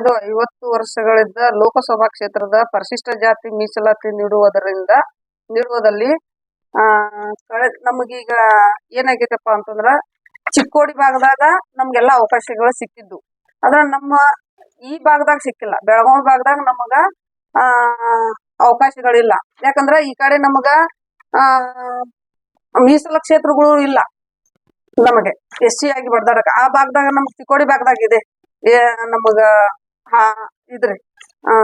ಕಳೆದ ಐವತ್ತು ವರ್ಷಗಳಿಂದ ಲೋಕಸಭಾ ಕ್ಷೇತ್ರದ ಪರಿಶಿಷ್ಟ ಜಾತಿ ಮೀಸಲಾತಿ ನೀಡುವುದರಿಂದ, ನೀಡುವುದಲ್ಲಿ, ಆ, ಕಳೆ, ನಮಗೀಗ ಏನಾಗೈತಪ್ಪ ಅಂತಂದ್ರ ಚಿಕ್ಕೋಡಿ ಭಾಗದಾಗ ನಮ್ಗೆಲ್ಲಾ ಅವಕಾಶಗಳು ಸಿಕ್ಕಿದ್ದು. ಆದ್ರ ನಮ್ಮ ಈ ಭಾಗದಾಗ ಸಿಕ್ಕಿಲ್ಲ. ಬೆಳಗಾವಿ ಭಾಗದಾಗ ನಮಗ, ಆ, ಅವಕಾಶಗಳಿಲ್ಲ. ಯಾಕಂದ್ರ ಈ ಕಡೆ ನಮಗ, ಆ, ಮೀಸಲ ಕ್ಷೇತ್ರಗಳು ಇಲ್ಲ ನಮಗೆ. ಎಸ್ ಸಿ ಆಗಿ ಬಡ್ದಾಡಕ ಆ ಭಾಗದಾಗ ನಮ್ಗೆ ಚಿಕ್ಕೋಡಿ ಭಾಗದಾಗ ಇದೆ ನಮಗ ಹಾ ಇದ್ರಿ, ಆ,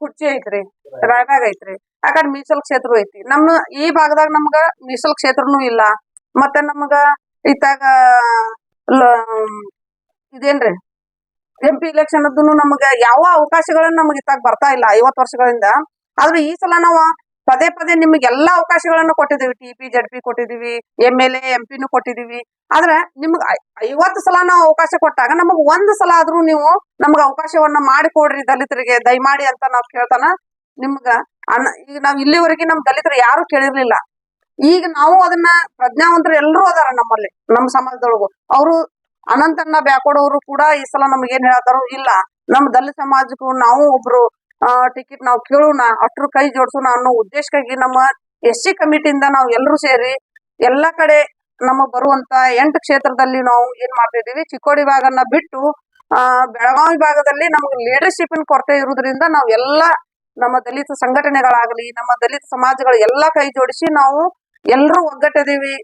ಕುರ್ಚಿ ಐತ್ರಿ ರಾಯಬಾಗ್ ಐತ್ರಿ. ಆ ಕಡೆ ಮೀಸಲ್ ಕ್ಷೇತ್ರ ಐತಿ. ನಮ್ಮ ಈ ಭಾಗದಾಗ ನಮ್ಗ ಮೀಸಲ್ ಕ್ಷೇತ್ರನು ಇಲ್ಲ. ಮತ್ತ ನಮಗ ಇತ್ತಾಗ ಇದೇನ್ರಿ ಎಂ ಪಿ ಇಲೆಕ್ಷನ್ ನಮಗ ಯಾವ ಅವಕಾಶಗಳನ್ನ ನಮಗ್ ಇತ್ತಾಗ ಬರ್ತಾ ಇಲ್ಲ ಐವತ್ ವರ್ಷಗಳಿಂದ. ಆದ್ರೆ ಈ ಸಲ ನಾವು ಪದೇ ಪದೇ ನಿಮ್ಗೆ ಎಲ್ಲಾ ಅವಕಾಶಗಳನ್ನು ಕೊಟ್ಟಿದೀವಿ ಟಿ ಪಿ ಜಡ್ ಪಿ ಕೊಟ್ಟಿದೀವಿ ಎಂ ಎಲ್ ಎ ಎಂ ಪಿನು ಕೊಟ್ಟಿದೀವಿ ಆದ್ರೆ ನಿಮ್ಗೆ ಐವತ್ತು ಸಲ ನಾವು ಅವಕಾಶ ಕೊಟ್ಟಾಗ ನಮಗ್ ಒಂದ್ ಸಲ ಆದ್ರೂ ನೀವು ನಮ್ಗೆ ಅವಕಾಶವನ್ನ ಮಾಡಿಕೊಡ್ರಿ ದಲಿತರಿಗೆ, ದಯಮಾಡಿ ಅಂತ ನಾವ್ ಕೇಳ್ತಾನ. ನಿಮ್ಗ ಅನ್ನ ಈಗ ನಾವ್ ಇಲ್ಲಿವರೆಗೆ ನಮ್ ದಲಿತರು ಯಾರು ಕೇಳಿರ್ಲಿಲ್ಲ. ಈಗ ನಾವು ಅದನ್ನ ಪ್ರಜ್ಞಾವಂತರು ಎಲ್ಲರೂ ಅದಾರ ನಮ್ಮಲ್ಲಿ ನಮ್ಮ ಸಮಾಜದೊಳಗು. ಅವರು ಅನಂತನ್ನ ಬ್ಯಾಕೊಡೋರು ಕೂಡ ಈ ಸಲ ನಮ್ಗೆ ಏನ್ ಹೇಳ್ತಾರೋ ಇಲ್ಲ. ನಮ್ಮ ದಲಿತ ಸಮಾಜಕ್ಕೂ ನಾವು ಒಬ್ರು ಟಿಕೆಟ್ ನಾವು ಕೇಳೋಣ, ಅಷ್ಟ್ರ ಕೈ ಜೋಡಿಸೋಣ ಅನ್ನೋ ಉದ್ದೇಶಕ್ಕಾಗಿ ನಮ್ಮ ಎಸ್ ಸಿ ಕಮಿಟಿಯಿಂದ ನಾವು ಎಲ್ಲರೂ ಸೇರಿ ಎಲ್ಲಾ ಕಡೆ ನಮ್ಮ ಬರುವಂತ ಎಂಟು ಕ್ಷೇತ್ರದಲ್ಲಿ ನಾವು ಏನ್ ಮಾಡ್ತಿದೀವಿ ಚಿಕ್ಕೋಡಿ ಭಾಗನ ಬಿಟ್ಟು, ಆ, ಬೆಳಗಾವಿ ಭಾಗದಲ್ಲಿ ನಮ್ಗೆ ಲೀಡರ್ಶಿಪ್ ಕೊರತೆ ಇರುವುದರಿಂದ ನಾವು ಎಲ್ಲಾ ನಮ್ಮ ದಲಿತ ಸಂಘಟನೆಗಳಾಗಲಿ, ನಮ್ಮ ದಲಿತ ಸಮಾಜಗಳು ಎಲ್ಲಾ ಕೈ ಜೋಡಿಸಿ ನಾವು ಎಲ್ಲರೂ ಒಗ್ಗಟ್ಟಿದೀವಿ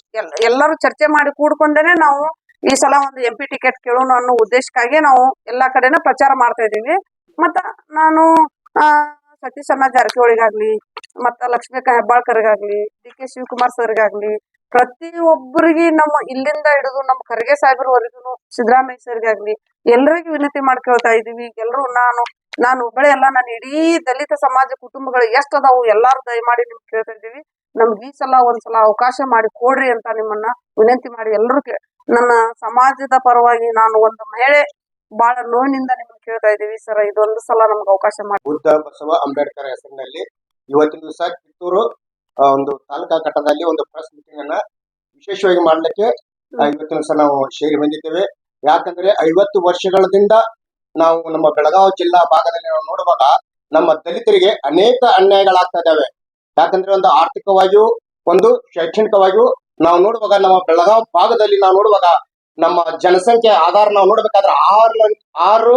ಎಲ್ಲರೂ ಚರ್ಚೆ ಮಾಡಿ ಕೂಡ್ಕೊಂಡೇನೆ ನಾವು ಈ ಸಲ ಒಂದು ಎಂ ಟಿಕೆಟ್ ಕೇಳೋಣ ಅನ್ನೋ ಉದ್ದೇಶಕ್ಕಾಗಿ ನಾವು ಎಲ್ಲಾ ಕಡೆನೂ ಪ್ರಚಾರ ಮಾಡ್ತಾ ಇದೀವಿ ಮತ್ತ ನಾನು ಆ, ಸತೀಶ್ ಅಣ್ಣ ಜಾರಕಿಹೊಳಿಗಾಗ್ಲಿ, ಮತ್ತ ಲಕ್ಷ್ಮೀಕ ಹೆಬ್ಬಾಳ್ಕರ್ಗಾಗ್ಲಿ, ಡಿ ಕೆ ಶಿವಕುಮಾರ್ ಸರ್ಗಾಗ್ಲಿ ಪ್ರತಿ ಒಬ್ಬರಿಗೆ ನಮ್ಮ ಇಲ್ಲಿಂದ ಹಿಡಿದು ನಮ್ಮ ಖರ್ಗೆ ಸಾಹೇಬ್ರವರೆಗೂ ಸಿದ್ದರಾಮಯ್ಯ ಸರ್ಗಾಗ್ಲಿ ಎಲ್ಲರಿಗೂ ವಿನಂತಿ ಮಾಡ್ಕೊಳ್ತಾ ಇದೀವಿ ಎಲ್ಲರೂ ನಾನು ನಾನು ಒಬ್ಬಳೇ ಅಲ್ಲ, ನಾನು ಇಡೀ ದಲಿತ ಸಮಾಜ ಕುಟುಂಬಗಳು ಎಷ್ಟು ಅದಾವು ಎಲ್ಲಾರು ದಯಮಾಡಿ ನಿಮ್ಗೆ ಕೇಳ್ತಾ ಇದೀವಿ ನಮ್ಗೆ ಈ ಸಲ ಒಂದ್ಸಲ ಅವಕಾಶ ಮಾಡಿ ಕೊಡ್ರಿ ಅಂತ ನಿಮ್ಮನ್ನ ವಿನಂತಿ ಮಾಡಿ ಎಲ್ಲರೂ ನನ್ನ ಸಮಾಜದ ಪರವಾಗಿ ನಾನು ಒಂದು ಮಹಿಳೆ ಬಹಳ ನೋವಿನಿಂದ ನಿಮ್ಗೆ ಕೇಳ್ತಾ ಇದೀವಿ ಸರ್. ಇದೊಂದು ಸಲ ನಮ್ಗೆ ಅವಕಾಶ ಮಾಡಿ. ಬುದ್ಧ ಬಸವ ಅಂಬೇಡ್ಕರ್ ಹೆಸರಿನಲ್ಲಿ ಇವತ್ತಿನ ದಿವಸ ಕಿತ್ತೂರು ಒಂದು ತಾಲೂಕಾ ಘಟ್ಟದಲ್ಲಿ ಒಂದು ಪ್ರೆಸ್ ಮೀಟಿಂಗ್ ಅನ್ನ ವಿಶೇಷವಾಗಿ ಮಾಡ್ಲಿಕ್ಕೆ ಇವತ್ತಿನ ದಿವಸ ನಾವು ಸೇರಿ ಬಂದಿದ್ದೇವೆ. ಯಾಕಂದ್ರೆ ಐವತ್ತು ವರ್ಷಗಳಿಂದ ನಾವು ನಮ್ಮ ಬೆಳಗಾವಿ ಜಿಲ್ಲಾ ಭಾಗದಲ್ಲಿ ನಾವು ನೋಡುವಾಗ ನಮ್ಮ ದಲಿತರಿಗೆ ಅನೇಕ ಅನ್ಯಾಯಗಳಾಗ್ತಾ ಇದಾವೆ ಯಾಕಂದ್ರೆ ಒಂದು ಆರ್ಥಿಕವಾಗಿಯೂ, ಒಂದು ಶೈಕ್ಷಣಿಕವಾಗಿಯೂ ನಾವು ನೋಡುವಾಗ ನಮ್ಮ ಬೆಳಗಾವಿ ಭಾಗದಲ್ಲಿ ನಾವು ನೋಡುವಾಗ ನಮ್ಮ ಜನಸಂಖ್ಯೆ ಆಧಾರ ನಾವು ನೋಡ್ಬೇಕಾದ್ರೆ ಆರು ಆರು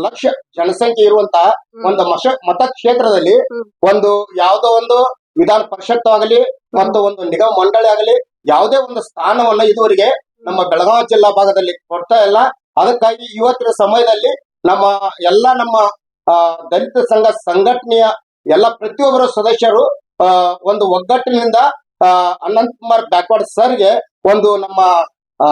ಲಕ್ಷ ಜನಸಂಖ್ಯೆ ಇರುವಂತಹ ಒಂದು ಮಶ ಮತಕ್ಷೇತ್ರದಲ್ಲಿ. ಒಂದು ಯಾವುದೋ ಒಂದು ವಿಧಾನ ಪರಿಷತ್ ಆಗಲಿ ಮತ್ತು ಒಂದು ನಿಗಮ ಮಂಡಳಿ ಆಗಲಿ ಯಾವುದೇ ಒಂದು ಸ್ಥಾನವನ್ನ ಇದುವರೆಗೆ ನಮ್ಮ ಬೆಳಗಾವಿ ಜಿಲ್ಲಾ ಭಾಗದಲ್ಲಿ ಕೊಡ್ತಾ ಇಲ್ಲ ಅದಕ್ಕಾಗಿ ಇವತ್ತಿನ ಸಮಯದಲ್ಲಿ ನಮ್ಮ ಎಲ್ಲ ನಮ್ಮ ದಲಿತ ಸಂಘ ಸಂಘಟನೆಯ ಎಲ್ಲ ಪ್ರತಿಯೊಬ್ಬರ ಸದಸ್ಯರು ಒಂದು ಒಗ್ಗಟ್ಟಿನಿಂದ ಅನಂತ್ ಕುಮಾರ್ ಬ್ಯಾಕ್ವರ್ಡ್ ಸರ್ಗೆ ಒಂದು ನಮ್ಮ ಆ,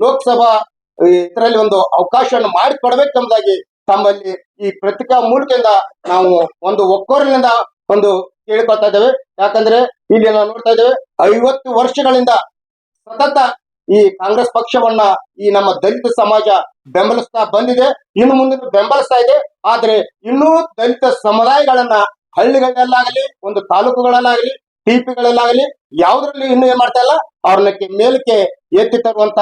ಲೋಕಸಭಾ ಇದರಲ್ಲಿ ಒಂದು ಅವಕಾಶವನ್ನು ಮಾಡಿಕೊಡ್ಬೇಕೆಂಬುದಾಗಿ ತಮ್ಮಲ್ಲಿ ಈ ಪ್ರತಿಕಾ ಮೂಲಕದಿಂದ ನಾವು ಒಂದು ಒಕ್ಕೋರಿನಿಂದ ಒಂದು ಕೇಳಿಕೊಳ್ತಾ ಇದ್ದೇವೆ. ಯಾಕಂದ್ರೆ ಇಲ್ಲಿ ನಾವು ನೋಡ್ತಾ ಇದ್ದೇವೆ ಐವತ್ತು ವರ್ಷಗಳಿಂದ ಸತತ ಈ ಕಾಂಗ್ರೆಸ್ ಪಕ್ಷವನ್ನ ಈ ನಮ್ಮ ದಲಿತ ಸಮಾಜ ಬೆಂಬಲಿಸ್ತಾ ಬಂದಿದೆ. ಇನ್ನು ಮುಂದೆ ಬೆಂಬಲಿಸ್ತಾ ಇದೆ. ಆದ್ರೆ ಇನ್ನೂ ದಲಿತ ಸಮುದಾಯಗಳನ್ನ ಹಳ್ಳಿಗಳಲ್ಲಾಗಲಿ ಒಂದು ತಾಲೂಕುಗಳಲ್ಲಾಗಲಿ ಟಿಪಿಗಳಲ್ಲಾಗಲಿ ಯಾವ್ದ್ರಲ್ಲಿ ಇನ್ನೂ ಏನ್ ಮಾಡ್ತಾ ಇಲ್ಲ, ಅವ್ರನ್ನ ಮೇಲಕ್ಕೆ ಎತ್ತಿ ತರುವಂತ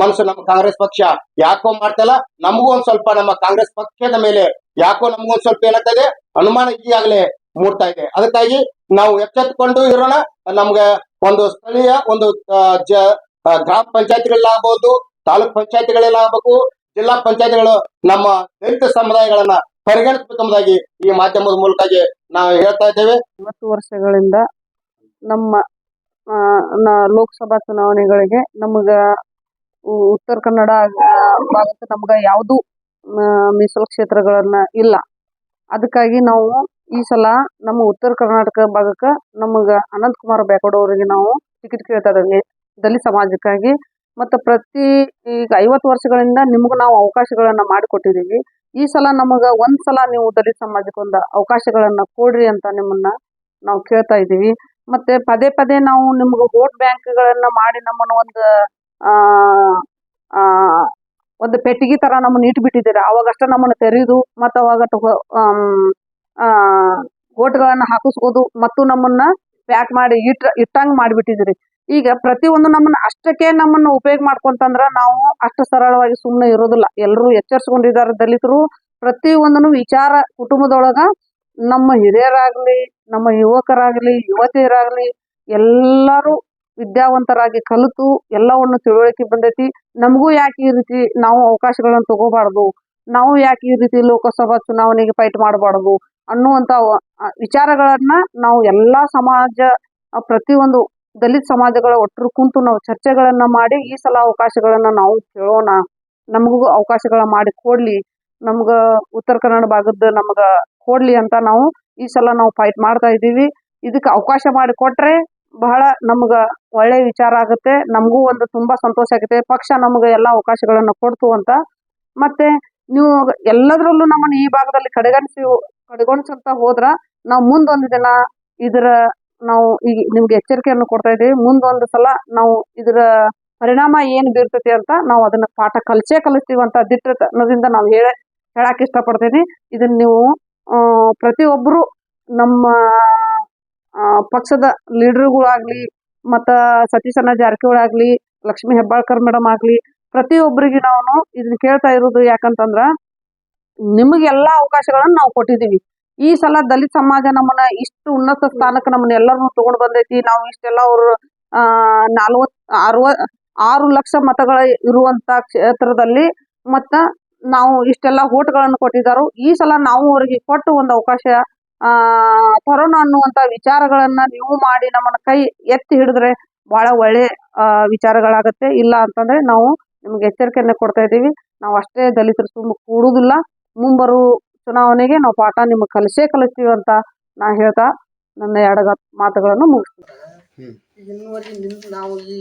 ಮನಸ್ಸು ನಮ್ಮ ಕಾಂಗ್ರೆಸ್ ಪಕ್ಷ ಯಾಕೋ ಮಾಡ್ತಾ ಇಲ್ಲ. ನಮಗೂ ಒಂದ್ ಸ್ವಲ್ಪ ನಮ್ಮ ಕಾಂಗ್ರೆಸ್ ಪಕ್ಷದ ಮೇಲೆ ಯಾಕೋ ನಮಗೂ ಒಂದ್ ಸ್ವಲ್ಪ ಏನಾಗ್ತಾ ಇದೆ, ಅನುಮಾನ ಈಗಾಗಲೇ ಮೂಡ್ತಾ ಇದೆ. ಅದಕ್ಕಾಗಿ ನಾವು ಎಚ್ಚೆತ್ತುಕೊಂಡು ಇರೋಣ. ನಮ್ಗೆ ಒಂದು ಸ್ಥಳೀಯ ಒಂದು ಗ್ರಾಮ ಪಂಚಾಯತಿಗಳಾಗಬಹುದು ತಾಲೂಕ್ ಪಂಚಾಯತಿಗಳಲ್ಲಾಗಬೇಕು, ಜಿಲ್ಲಾ ಪಂಚಾಯತ್ಗಳು ನಮ್ಮ ದಲಿತ ಸಮುದಾಯಗಳನ್ನ ಪರಿಗಣಿಸಬೇಕೆಂಬುದಾಗಿ ಈ ಮಾಧ್ಯಮದ ಮೂಲಕ ನಾವು ಹೇಳ್ತಾ ಇದ್ದೇವೆ. ಇವತ್ತು ವರ್ಷಗಳಿಂದ ನಮ್ಮ ಲೋಕಸಭಾ ಚುನಾವಣೆಗಳಿಗೆ ನಮಗ ಉತ್ತರ ಕನ್ನಡ ಭಾಗಕ್ಕೆ ನಮ್ಗೆ ಯಾವುದು ಮೀಸಲು ಕ್ಷೇತ್ರಗಳನ್ನ ಇಲ್ಲ. ಅದಕ್ಕಾಗಿ ನಾವು ಈ ಸಲ ನಮ್ಮ ಉತ್ತರ ಕರ್ನಾಟಕ ಭಾಗಕ್ಕೆ ನಮಗ ಅನಂತ್ ಕುಮಾರ್ ಬ್ಯಾಕೋಡ್ ಅವರಿಗೆ ನಾವು ಟಿಕೆಟ್ ಕೇಳ್ತಾ ಇದ್ದೀವಿ ದಲಿತ ಸಮಾಜಕ್ಕಾಗಿ. ಮತ್ತು ಪ್ರತಿ ಈಗ ಐವತ್ತು ವರ್ಷಗಳಿಂದ ನಿಮ್ಗೆ ನಾವು ಅವಕಾಶಗಳನ್ನ ಮಾಡಿಕೊಟ್ಟಿದ್ದೀವಿ ಈ ಸಲ ನಮಗ ಒಂದು ಸಲ ನೀವು ದಲಿತ ಸಮಾಜಕ್ಕೆ ಒಂದು ಅವಕಾಶಗಳನ್ನ ಕೊಡ್ರಿ ಅಂತ ನಿಮ್ಮನ್ನ ನಾವು ಕೇಳ್ತಾ ಇದ್ದೀವಿ. ಮತ್ತೆ ಪದೇ ಪದೇ ನಾವು ನಿಮ್ಗೆ ವೋಟ್ ಬ್ಯಾಂಕ್ಗಳನ್ನ ಮಾಡಿ ನಮ್ಮನ್ನ ಒಂದು ಒಂದು ಪೆಟ್ಟಿಗೆ ತರ ನಮ್ಮನ್ನ ಇಟ್ಬಿಟ್ಟಿದ್ದೀರ. ಅವಾಗಷ್ಟ ನಮ್ಮನ್ನ ತೆರೆಯೋದು ಮತ್ತು ಅವಾಗ ವೋಟ್ಗಳನ್ನ ಹಾಕಿಸ್ಬೋದು ಮತ್ತು ನಮ್ಮನ್ನ ಪ್ಯಾಕ್ ಮಾಡಿ ಇಟ್ ಇಟ್ಟಂಗ್ ಮಾಡಿಬಿಟ್ಟಿದ್ರಿ ಈಗ ಪ್ರತಿಯೊಂದು ನಮ್ಮನ್ನ ಅಷ್ಟಕ್ಕೆ ನಮ್ಮನ್ನ ಉಪಯೋಗ ಮಾಡ್ಕೊಂತಂದ್ರ ನಾವು ಅಷ್ಟು ಸರಳವಾಗಿ ಸುಮ್ಮನೆ ಇರೋದಿಲ್ಲ. ಎಲ್ಲರೂ ಎಚ್ಚರಿಸ್ಕೊಂಡಿದ್ದಾರೆ ದಲಿತರು. ಪ್ರತಿ ಒಂದನ್ನು ವಿಚಾರ ಕುಟುಂಬದೊಳಗ ನಮ್ಮ ಹಿರಿಯರಾಗ್ಲಿ ನಮ್ಮ ಯುವಕರಾಗಲಿ, ಯುವತಿಯರಾಗಲಿ ಎಲ್ಲರೂ ವಿದ್ಯಾವಂತರಾಗಿ ಕಲಿತು ಎಲ್ಲವನ್ನು ತಿಳುವಳಿಕೆ ಬಂದೈತಿ. ನಮಗೂ ಯಾಕೆ ಈ ರೀತಿ ನಾವು ಅವಕಾಶಗಳನ್ನು ತಗೋಬಾರ್ದು? ನಾವು ಯಾಕೆ ಈ ರೀತಿ ಲೋಕಸಭಾ ಚುನಾವಣೆಗೆ ಫೈಟ್ ಮಾಡಬಾರ್ದು? ಅನ್ನುವಂತ ವಿಚಾರಗಳನ್ನ ನಾವು ಎಲ್ಲಾ ಸಮಾಜ ಪ್ರತಿಯೊಂದು ದಲಿತ ಸಮಾಜಗಳ ಒಟ್ಟರು ಕುಂತು ನಾವು ಚರ್ಚೆಗಳನ್ನ ಮಾಡಿ ಈ ಸಲ ಅವಕಾಶಗಳನ್ನ ನಾವು ಕೇಳೋಣ. ನಮಗೂ ಅವಕಾಶಗಳ ಮಾಡಿ ಕೊಡ್ಲಿ. ನಮ್ಗ ಉತ್ತರ ಕನ್ನಡ ಭಾಗದ ನಮಗ ಕೊಡ್ಲಿ ಅಂತ ನಾವು ಈ ಸಲ ನಾವು ಫೈಟ್ ಮಾಡ್ತಾ ಇದ್ದೀವಿ. ಇದಕ್ಕೆ ಅವಕಾಶ ಮಾಡಿ ಕೊಟ್ರೆ ಬಹಳ ನಮ್ಗ ಒಳ್ಳೆ ವಿಚಾರ ಆಗುತ್ತೆ. ನಮಗೂ ಒಂದು ತುಂಬಾ ಸಂತೋಷ ಆಗುತ್ತೆ. ಪಕ್ಷ ನಮ್ಗೆ ಎಲ್ಲಾ ಅವಕಾಶಗಳನ್ನ ಕೊಡ್ತು ಅಂತ. ಮತ್ತೆ ನೀವು ಎಲ್ಲದರಲ್ಲೂ ನಮ್ಮನ್ನು ಈ ಭಾಗದಲ್ಲಿ ಕಡೆಗಣಿಸಿ ಕಡೆಗಣಿಸಂತ ಹೋದ್ರ ನಾವು ಮುಂದೊಂದು ದಿನ ಇದರ ನಾವು ಈಗ ನಿಮ್ಗೆ ಎಚ್ಚರಿಕೆಯನ್ನು ಕೊಡ್ತಾ ಇದ್ದೀವಿ. ಮುಂದೊಂದು ಸಲ ನಾವು ಇದರ ಪರಿಣಾಮ ಏನ್ ಬೀರ್ತೈತಿ ಅಂತ ನಾವು ಅದನ್ನ ಪಾಠ ಕಲಿಸೇ ಕಲಿಸ್ತೀವಿ ಅಂತ ದಿಟ್ಟತನದಿಂದ ನಾವು ಹೇಳ, ಹೇಳಕ್ ಇಷ್ಟಪಡ್ತೀನಿ. ಇದನ್ನ ನೀವು ಒಬ್ಬರು ನಮ್ಮ ಪಕ್ಷದ ಲೀಡರ್ಗಳಾಗ್ಲಿ, ಮತ್ತ ಸತೀಶಣ್ಣ ಜಾರಕಿಹೊಳಿ ಆಗ್ಲಿ ಲಕ್ಷ್ಮೀ ಹೆಬ್ಬಾಳ್ಕರ್ ಮೇಡಮ್ ಆಗ್ಲಿ ಪ್ರತಿಯೊಬ್ಬರಿಗೆ ನಾವು ಇದನ್ನ ಕೇಳ್ತಾ ಇರೋದು ಯಾಕಂತಂದ್ರ ನಿಮಗೆ ಎಲ್ಲಾ ಅವಕಾಶಗಳನ್ನ ನಾವು ಕೊಟ್ಟಿದ್ದೀವಿ ಈ ಸಲ ದಲಿತ ಸಮಾಜ ನಮ್ಮನ್ನ ಇಷ್ಟು ಉನ್ನತ ಸ್ಥಾನಕ್ಕೆ ನಮ್ಮನ್ನ ಎಲ್ಲರನ್ನು ತಗೊಂಡ್ ಬಂದೈತಿ. ನಾವು ಇಷ್ಟೆಲ್ಲ ಅವರು ನಲ್ವತ್, ಅರವ, ಆರು ಲಕ್ಷ ಮತಗಳ ಇರುವಂತ ಕ್ಷೇತ್ರದಲ್ಲಿ ಮತ್ತ ನಾವು ಇಷ್ಟೆಲ್ಲ ಓಟ್ಗಳನ್ನು ಕೊಟ್ಟಿದ್ದಾರು ಈ ಸಲ ನಾವು ಅವರಿಗೆ ಕೊಟ್ಟು ಒಂದು ಅವಕಾಶ ಆ ತರೋಣ ಅನ್ನುವಂತ ವಿಚಾರಗಳನ್ನ ನೀವು ಮಾಡಿ ನಮ್ಮನ್ನ ಕೈ ಎತ್ತಿ ಹಿಡಿದ್ರೆ ಬಹಳ ಒಳ್ಳೆ ಆ ವಿಚಾರಗಳಾಗತ್ತೆ. ಇಲ್ಲ ಅಂತಂದ್ರೆ ನಾವು ನಿಮ್ಗೆ ಎಚ್ಚರಿಕೆಯನ್ನು ಕೊಡ್ತಾ ಇದ್ದೀವಿ. ನಾವು ಅಷ್ಟೇ ದಲಿತರು ಸುಮ್ಮ ಕೂಡುದಿಲ್ಲ ಮುಂಬರು ಚುನಾವಣೆಗೆ ನಾವು ಪಾಠ ನಿಮ್ಗೆ ಕಲಿಸೇ ಕಲಿಸ್ತೀವಿ ಅಂತ ನಾ ಹೇಳ್ತಾ ನನ್ನ ಎರಡು ಮಾತುಗಳನ್ನು ಮುಗಿಸ್ತೀನಿ. ಇನ್ನುವರೆಗೆ ನಿಂತು ನಾವು ಈ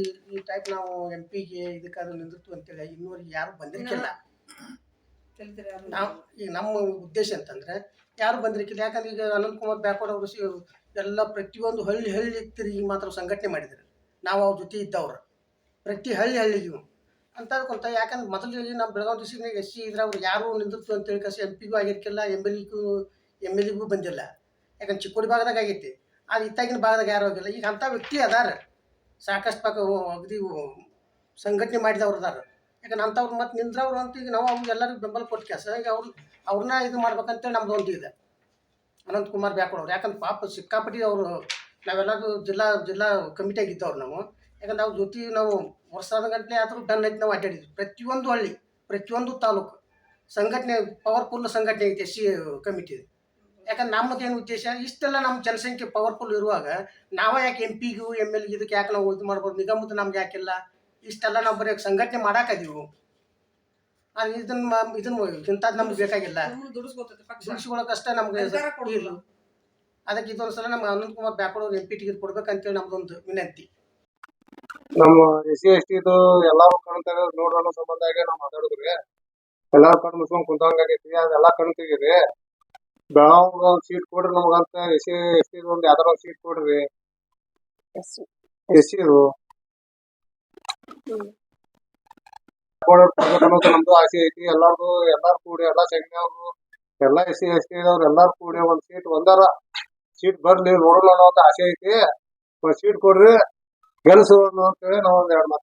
ಟೈಪ್ ನಾವು ಎಂ ಪಿಗೆ ಇದಕ್ಕಾದ್ರೂ ನಿಂದಿರ್ತು ಅಂತೇಳಿ ಇನ್ನುವರೆಗೆ ಯಾರು ಬಂದಿರ್ಕಿಲ್ಲ ನಾವು ಈಗ ನಮ್ಮ ಉದ್ದೇಶ ಅಂತಂದ್ರೆ ಯಾರು ಬಂದಿರ್ಕಿಲ್ಲ. ಯಾಕಂದ್ರೆ ಈಗ ಅನಂತ್ ಕುಮಾರ್ ಬ್ಯಾಕ್ವರ್ಡ್ ಅವರು ಎಲ್ಲ ಪ್ರತಿಯೊಂದು ಹಳ್ಳಿ ಹಳ್ಳಿ ತಿರುಗಿ ಮಾತ್ರ ಸಂಘಟನೆ ಮಾಡಿದ್ರು. ನಾವು ಅವ್ರ ಜೊತೆ ಇದ್ದವ್ರು. ಪ್ರತಿ ಹಳ್ಳಿ ಹಳ್ಳಿಗೂ ಅಂತದಕ್ಕಂತ ಯಾಕಂದ್ರೆ ಮೊದಲಿಗೆ ನಮ್ಮ ಬೆಳಗಾವಿ ಡಿಸ್ಟ್ರಿಕ್ನಾಗ ಎಸ್ ಸಿ ಅವ್ರು ಯಾರು ನಿಂದಿರ್ತು ಅಂತೇಳಿ ಕಸಿ ಎಂ ಪಿಗೂ ಆಗಿರ್ಕಿಲ್ಲ ಎಂ ಎಲ್ ಇಗೂ ಎಂ ಎಲ್ ಇಗೂ ಬಂದಿಲ್ಲ. ಯಾಕಂದ್ರೆ ಚಿಕ್ಕೋಡಿ ಭಾಗದಾಗ ಆಗೈತಿ. ಅದು ಇತ್ತಾಗಿನ ಭಾಗದಾಗ ಯಾರು ಆಗಿಲ್ಲ ಈಗ ಅಂಥ ವ್ಯಕ್ತಿ ಅದಾರ. ಸಾಕಷ್ಟು ಪಾಕ ಅಗದಿ ಸಂಘಟನೆ ಮಾಡಿದವ್ರು ಅದಾರ. ಯಾಕಂದ್ರೆ ಅಂಥವ್ರು ಮತ್ತೆ ನಿಂದ್ರವ್ರು ಅಂತ ಈಗ ನಾವು ಅವ್ರಿಗೆ ಎಲ್ಲರಿಗೂ ಬೆಂಬಲ ಕೊಟ್ಟು ಕೆಲಸ. ಈಗ ಅವ್ರು ಅವ್ರನ್ನ ಇದು ಮಾಡ್ಬೇಕಂತೇಳಿ ನಮ್ದು ಒಂದು ಇದೆ. ಅನಂತ್ ಕುಮಾರ್ ಯಾಕಂದ್ರೆ ಪಾಪ ಸಿಕ್ಕಾಪಟ್ಟಿ ಅವರು ನಾವೆಲ್ಲರೂ ಜಿಲ್ಲಾ ಜಿಲ್ಲಾ ಕಮಿಟಿಯಾಗಿದ್ದವ್ರು ನಾವು. ಯಾಕಂದ್ರೆ ನಾವು ಜೊತೆ ನಾವು ವರ್ಷದ ಗಂಟೆ ಆದರೂ ಡನ್ ಐತಿ ನಾವು ಅಡ್ಡಾಡಿದ್ವಿ ಪ್ರತಿಯೊಂದು ಹಳ್ಳಿ, ಪ್ರತಿಯೊಂದು ತಾಲೂಕು ಸಂಘಟನೆ, ಪವರ್ಫುಲ್ ಸಂಘಟನೆ ಐತೆ ಸಿ ಕಮಿಟಿ. ಯಾಕಂದ್ರೆ ನಮ್ಮದೇನು ಉದ್ದೇಶ? ಇಷ್ಟೆಲ್ಲ ನಮ್ಮ ಜನಸಂಖ್ಯೆ ಪವರ್ಫುಲ್ ಇರುವಾಗ ನಾವೇ ಯಾಕೆ ಎಂ ಪಿಗೂ ಎಂ ಎಲ್ ಇದಕ್ಕೆ ಯಾಕೆ ನಾವು ಇದು ಮಾಡ್ಬೋದು ನಿಗಮದ ನಮ್ಗೆ ಯಾಕಿಲ್ಲ? ಇಷ್ಟೆಲ್ಲ ನಾವು ಬರೀ ಸಂಘಟನೆ ಮಾಡಾಕದೀವು ಅದು ಇದನ್ನ ಇದನ್ನ ಇಂಥದ್ದು ನಮ್ಗೆ ಬೇಕಾಗಿಲ್ಲ. ದುಡಿಸ್ಕೊಳಕಷ್ಟೇ ನಮ್ಗೆ ಇಲ್ಲ. ಅದಕ್ಕೆ ಇದೊಂದು ಸಲ ನಮ್ಗೆ ಅನಂತ್ ಕುಮಾರ್ ಬ್ಯಾಕೊಳವ್ರು ಎಂ ಪಿ ಟಿಕೆಟ್ ಕೊಡ್ಬೇಕಂತೇಳಿ ನಮ್ದೊಂದು ವಿನಂತಿ. ನಮ್ಮ ಎಸ್ ಸಿ ಎಸ್ ಟಿದು ಎಲ್ಲಾರು ಸಂಬಂಧ ತೆಗೆದು ನಾವು ಅನ್ನೋ ನಾವು ಮಾತಾಡಿದ್ರಿ. ಎಲ್ಲಾರು ಕಣ್ ಮುಚ್ಕೊಂಡ್ ಕುಂತಂಗಾಗೈತಿ ಅದೆಲ್ಲಾ ಕಣ್ ತೆಗೀರಿ ಬೆಳಗಾವ್ ಒಂದ್ ಸೀಟ್ ಕೊಡ್ರಿ ನಮಗಂತ. ಎಸ್ ಸಿ ಎಸ್ ಟಿದು ಒಂದ್ ಯಾವ್ದಾರ ಒಂದ್ ಸೀಟ್ ಕೊಡ್ರಿ. ಎಸ್ ಸಿದು ನಮ್ದು ಆಸೆ ಐತಿ. ಎಲ್ಲಾರ್ದು ಎಲ್ಲಾರು ಕೂಡಿ, ಎಲ್ಲಾ ಸೆಗಣಿಯವ್ರು ಎಲ್ಲಾ ಎಸ್ ಸಿ, ಎಸ್ ಟಿ ಅವ್ರು ಎಲ್ಲಾರು ಕೂಡಿ ಒಂದ್ ಸೀಟ್ ಒಂದಾರ. ಸೀಟ್ ಬರ್ಲಿ ನೋಡೋಣ ಅನ್ನೋ ಆಸೆ ಐತಿ. ಒಂದ್ ಸೀಟ್ ಕೊಡ್ರಿ, ಗೆಲ್ಸು ಅಂತೇಳಿ ನಾವ್ ಒಂದ್ ಎರಡ್ ಮಾತು